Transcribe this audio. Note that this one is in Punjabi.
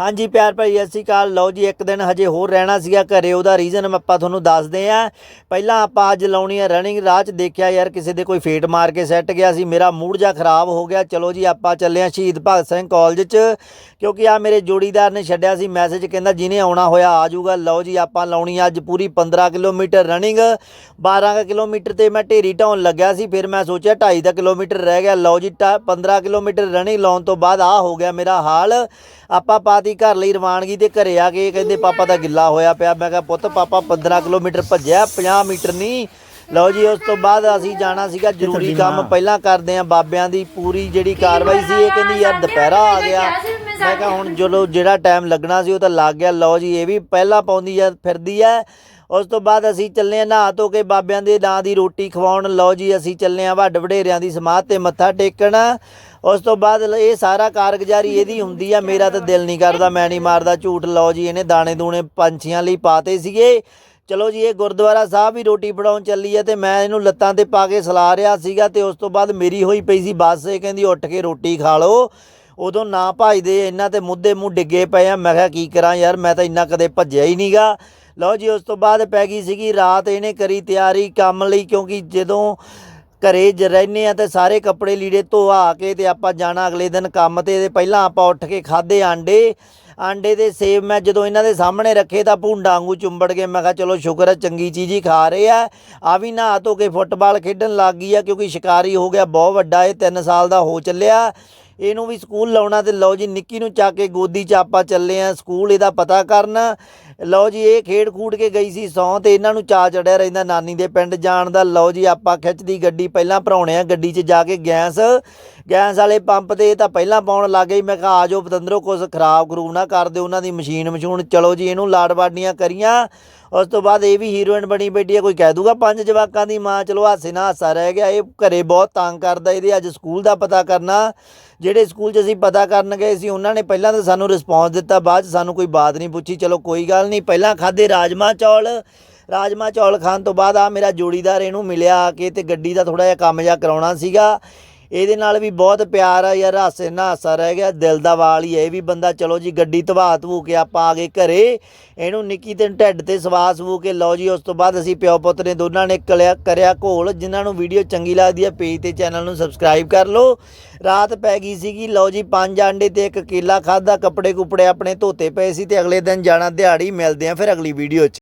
ਹਾਂਜੀ ਪਿਆਰ ਭਾਈ ਸਤਿ ਸ਼੍ਰੀ ਅਕਾਲ। ਲਓ ਜੀ, ਇੱਕ ਦਿਨ ਹਜੇ ਹੋਰ ਰਹਿਣਾ ਸੀਗਾ ਘਰੇ, ਉਹਦਾ ਰੀਜ਼ਨ ਆਪਾਂ ਤੁਹਾਨੂੰ ਦੱਸਦੇ ਆਂ। ਪਹਿਲਾਂ ਆਪਾਂ ਅੱਜ ਲਾਉਣੀ ਆ ਰਨਿੰਗ ਰਾਹ 'ਚ ਦੇਖਿਆ ਯਾਰ ਕਿਸੇ ਦੇ ਕੋਈ ਫੇਟ ਮਾਰ ਕੇ ਸੈੱਟ ਗਿਆ ਸੀ, ਮੇਰਾ ਮੂਡ ਜਾ ਖਰਾਬ ਹੋ ਗਿਆ। ਚਲੋ ਜੀ, ਆਪਾਂ ਚੱਲੇ ਆਂ ਸ਼ਹੀਦ ਭਗਤ ਸਿੰਘ ਕਾਲਜ 'ਚ, ਕਿਉਂਕਿ ਆ ਮੇਰੇ ਜੋੜੀਦਾਰ ਨੇ ਛੱਡਿਆ ਸੀ ਮੈਸੇਜ ਕਹਿੰਦਾ ਜਿਹਨੇ ਆਉਣਾ ਹੋਇਆ ਆ ਜਾਊਗਾ। ਲਓ ਜੀ, ਆਪਾਂ ਲਾਉਣੀ ਅੱਜ ਪੂਰੀ 15 ਕਿਲੋਮੀਟਰ ਰਨਿੰਗ 12 ਕਿਲੋਮੀਟਰ ਤੇ ਮੈਂ ਢੇਰੀ ਢਾਉਣ ਲੱਗਿਆ ਸੀ, ਫਿਰ ਮੈਂ ਸੋਚਿਆ 2.5 ਦਾ ਕਿਲੋਮੀਟਰ ਰਹਿ ਗਿਆ। ਲਓ ਜੀ, ਢਾ- 15 ਕਿਲੋਮੀਟਰ ਰਨਿੰਗ ਲਾਉਣ ਤੋਂ ਬਾਅਦ ਆ ਹੋ ਗਿਆ ਮੇਰਾ ਹਾਲ। ਆਪਾਂ ਪਾਤੀ ਘਰ ਲਈ ਰਵਾਨਗੀ ਤੇ ਘਰੇ ਆ ਕੇ ਕਹਿੰਦੇ ਪਾਪਾ ਦਾ ਗਿੱਲਾ ਹੋਇਆ ਪਿਆ। ਮੈਂ ਕਿਹਾ ਪੁੱਤ ਪਾਪਾ 15 ਕਿਲੋਮੀਟਰ ਭੱਜਿਆ 50 ਮੀਟਰ ਨਹੀਂ। ਲਓ ਜੀ ਉਸ ਤੋਂ ਬਾਅਦ ਅਸੀਂ ਜਾਣਾ ਸੀਗਾ ਜ਼ਰੂਰੀ ਕੰਮ। ਪਹਿਲਾਂ ਕਰਦੇ ਆ ਬਾਬਿਆਂ ਦੀ ਪੂਰੀ ਜਿਹੜੀ ਕਾਰਵਾਈ ਸੀ ਇਹ ਕਹਿੰਦੀ ਯਾਰ ਦੁਪਹਿਰਾ ਆ ਗਿਆ। ਮੈਂ ਕਿਹਾ ਹੁਣ ਚਲੋ ਜਿਹੜਾ ਟਾਈਮ ਲੱਗਣਾ ਸੀ ਉਹ ਤਾਂ ਲੱਗ ਗਿਆ। ਲਓ ਜੀ ਇਹ ਵੀ ਪਹਿਲਾਂ ਪਾਉਂਦੀ ਆ ਫਿਰਦੀ ਆ ਉਸ ਤੋਂ ਬਾਅਦ ਅਸੀਂ ਚੱਲੇ ਆ ਨਹਾ ਧੋ ਕੇ ਬਾਬਿਆਂ ਦੇ ਨਾਂ ਦੀ ਰੋਟੀ ਖਵਾਉਣ। ਲਓ ਜੀ ਅਸੀਂ ਚੱਲੇ ਆ ਵੱਡ ਵਡੇਰਿਆਂ ਦੀ ਸਮਾਧ ਤੇ ਮੱਥਾ ਟੇਕਣ। ਉਸ ਤੋਂ ਬਾਅਦ ਇਹ ਸਾਰਾ ਕਾਰਗੁਜ਼ਾਰੀ ਇਹਦੀ ਹੁੰਦੀ ਆ। ਮੇਰਾ ਤਾਂ ਦਿਲ ਨਹੀਂ ਕਰਦਾ ਮੈਂ ਨਹੀਂ ਮਾਰਦਾ ਝੂਠ। ਲਓ ਜੀ ਇਹਨੇ ਦਾਣੇ ਦੂਣੇ ਪੰਛੀਆਂ ਲਈ ਪਾਤੇ ਸੀਗੇ। ਚਲੋ ਜੀ ਇਹ ਗੁਰਦੁਆਰਾ ਸਾਹਿਬ ਵੀ ਰੋਟੀ ਫੜਾਉਣ ਚੱਲੀ ਆ ਤੇ ਮੈਂ ਇਹਨੂੰ ਲੱਤਾਂ ਤੇ ਪਾ ਕੇ ਸਲਾ ਰਿਹਾ ਸੀਗਾ ਤੇ ਉਸ ਤੋਂ ਬਾਅਦ ਮੇਰੀ ਹੋਈ ਪਈ ਸੀ ਬੱਸ। ਇਹ ਕਹਿੰਦੀ ਉੱਠ ਕੇ ਰੋਟੀ ਖਾ ਲਓ। ਉਦੋਂ ਨਾ ਭੱਜਦੇ ਇਹਨਾਂ ਤੇ ਮੁੱਦੇ ਮੂੰਹ ਡਿੱਗੇ ਪਏ ਆ। ਮੈਂ ਕਿਹਾ, ਕੀ ਕਰਾਂ ਯਾਰ, ਮੈਂ ਤਾਂ ਇੰਨਾ ਕਦੇ ਭੱਜਿਆ ਹੀ ਨਹੀਂਗਾ ਲਓ ਜੀ, ਉਸ ਤੋਂ ਬਾਅਦ ਪੈ ਗਈ ਸੀਗੀ ਰਾਤ, ਇਹਨੇ ਕਰੀ ਤਿਆਰੀ ਕੰਮ ਲਈ, ਕਿਉਂਕਿ ਜਦੋਂ ਘਰੇ ਜ ਰਹਿੰਦੇ ਆ ਤੇ ਸਾਰੇ ਕੱਪੜੇ ਲੀੜੇ ਧੋਆ ਕੇ ਤੇ ਆਪਾਂ ਜਾਣਾ ਅਗਲੇ ਦਿਨ ਕੰਮ ਤੇ ਤੇ ਪਹਿਲਾਂ ਆਪਾਂ ਉੱਠ ਕੇ ਖਾਦੇ ਆਂਡੇ। ਆਂਡੇ ਦੇ ਸੇਬ ਮੈਂ ਜਦੋਂ ਇਹਨਾਂ ਦੇ ਸਾਹਮਣੇ ਰੱਖੇ ਤਾਂ ਭੁੰਡਾ ਵਾਂਗੂ ਚੁੰਬੜ ਗਏ ਮੈਂ ਕਿਹਾ, ਚਲੋ ਸ਼ੁਕਰ ਹੈ ਚੰਗੀ ਚੀਜ਼ ਹੀ ਖਾ ਰਹੇ ਆ। ਆ ਵੀ ਨਹਾ ਧੋ ਕੇ ਫੁੱਟਬਾਲ ਖੇਡਣ ਲੱਗ ਗਈ ਆ, ਕਿਉਂਕਿ ਸ਼ਿਕਾਰੀ ਹੋ ਗਿਆ, ਬਹੁਤ ਵੱਡਾ ਇਹ 3 ਸਾਲ ਦਾ ਹੋ ਚੱਲਿਆ। ਇਹਨੂੰ ਵੀ ਸਕੂਲ ਲਾਉਣਾ ਤੇ ਲਓ ਜੀ, ਨਿੱਕੀ ਨੂੰ ਚੱਕ ਕੇ ਗੋਦੀ 'ਚ ਆਪਾਂ ਚੱਲੇ ਆ ਸਕੂਲ, ਇਹਦਾ ਪਤਾ ਕਰਨ। ਲਓ ਜੀ, ਇਹ ਖੇਡ ਖੂਡ ਕੇ ਗਈ ਸੀ ਸੌਂ ਤੇ ਇਹਨਾਂ ਨੂੰ ਚਾ ਚੜਿਆ ਰਹਿੰਦਾ ਨਾਨੀ ਦੇ ਪਿੰਡ ਜਾਣ ਦਾ। ਲਓ ਜੀ, ਆਪਾਂ ਖਿੱਚਦੀ ਗੱਡੀ, ਪਹਿਲਾਂ ਭਰਾਉਣੇ ਆ ਗੱਡੀ 'ਚ ਜਾ ਕੇ ਗੈਸ। ਗੈਸ ਵਾਲੇ ਪੰਪ ਤੇ ਤਾਂ ਪਹਿਲਾਂ ਪਾਉਣ ਲੱਗ ਗਈ ਮੈਂ ਕਿਹਾ ਆ ਜਾਓ ਪਤੰਦਰੋ ਕੁਝ ਖਰਾਬ ਖਰੂਬ ਨਾ ਕਰ ਦਿਓ, ਉਹਨਾਂ ਦੀ ਮਸ਼ੀਨ ਮਸ਼ੂਨ। ਚਲੋ ਜੀ, ਇਹਨੂੰ ਲਾੜਵਾਡੀਆਂ ਕਰੀਆਂ। ਉਸ ਤੋਂ ਬਾਅਦ ਇਹ ਵੀ ਹੀਰੋਇਨ ਬਣੀ ਬੈਠੀ ਹੈ ਕੋਈ ਕਹਿ ਦੂਗਾ ਪੰਜ ਜਵਾਕਾਂ ਦੀ ਮਾਂ। ਚਲੋ, ਹਾਸੇ ਨਾਲ ਹਾਸਾ ਰਹਿ ਗਿਆ, ਇਹ ਘਰੇ ਬਹੁਤ ਤੰਗ ਕਰਦਾ, ਇਹਦੇ ਅੱਜ ਸਕੂਲ ਦਾ ਪਤਾ ਕਰਨਾ। ਜਿਹੜੇ ਸਕੂਲ 'ਚ ਅਸੀਂ ਪਤਾ ਕਰਨ ਗਏ ਸੀ, ਉਹਨਾਂ ਨੇ ਪਹਿਲਾਂ ਤਾਂ ਸਾਨੂੰ ਰਿਸਪੌਂਸ ਦਿੱਤਾ, ਬਾਅਦ 'ਚ ਸਾਨੂੰ ਕੋਈ ਬਾਤ ਨਹੀਂ ਪੁੱਛੀ। ਚਲੋ, ਕੋਈ ਗੱਲ ਨਹੀਂ, ਪਹਿਲਾਂ ਖਾਦੇ ਰਾਜਮਾ ਚੌਲ। ਰਾਜਮਾ ਚੌਲ ਖਾਣ ਤੋਂ ਬਾਅਦ ਆ ਮੇਰਾ ਜੋੜੀਦਾਰ ਇਹਨੂੰ ਮਿਲਿਆ ਆ ਕੇ ਤੇ ਗੱਡੀ ਦਾ ਥੋੜਾ ਜਿਹਾ ਕੰਮ ਜਿਹਾ ਕਰਾਉਣਾ ਸੀਗਾ। ਇਹਦੇ ਨਾਲ ਵੀ ਬਹੁਤ ਪਿਆਰ ਆ ਯਾਰ, ਹਾਸੇ ਨਾਲ ਹਾਸਾ ਰਹਿ ਗਿਆ, ਦਿਲ ਦਾ ਵਾਲ ਹੀ ਹੈ ਇਹ ਵੀ ਬੰਦਾ, ਚਲੋ ਜੀ ਗੱਡੀ ਧਵਾ ਧਵੂ ਕੇ ਆਪਾਂ ਆ ਗਏ ਘਰੇ। ਇਹਨੂੰ ਨਿੱਕੀ ਤੇ ਢਿੱਡ ਤੇ ਸਵਾਸ ਵੂ ਕੇ ਲਓ ਜੀ, ਉਸ ਤੋਂ ਬਾਅਦ ਅਸੀਂ ਪਿਓ ਪੁੱਤ ਨੇ ਦੋਨਾਂ ਨੇ ਕਲਿਆ, ਕਰਿਆ ਘੋਲ, ਜਿਨ੍ਹਾਂ ਨੂੰ ਵੀਡੀਓ ਚੰਗੀ ਲੱਗਦੀ ਹੈ ਪੇਜ ਤੇ ਚੈਨਲ ਨੂੰ ਸਬਸਕ੍ਰਾਈਬ ਕਰ ਲਓ। ਰਾਤ ਪੈ ਗਈ ਸੀਗੀ, ਲਓ ਜੀ ਪੰਜ ਆਂਡੇ ਤੇ ਇੱਕ ਕੇਲਾ ਖਾਦਾ ਕੱਪੜੇ ਕੁਪੜੇ ਆਪਣੇ ਧੋਤੇ ਪਏ ਸੀ ਤੇ ਅਗਲੇ ਦਿਨ ਜਾਣਾ ਦਿਹਾੜੀ, ਮਿਲਦੇ ਆ ਫਿਰ ਅਗਲੀ ਵੀਡੀਓ 'ਚ।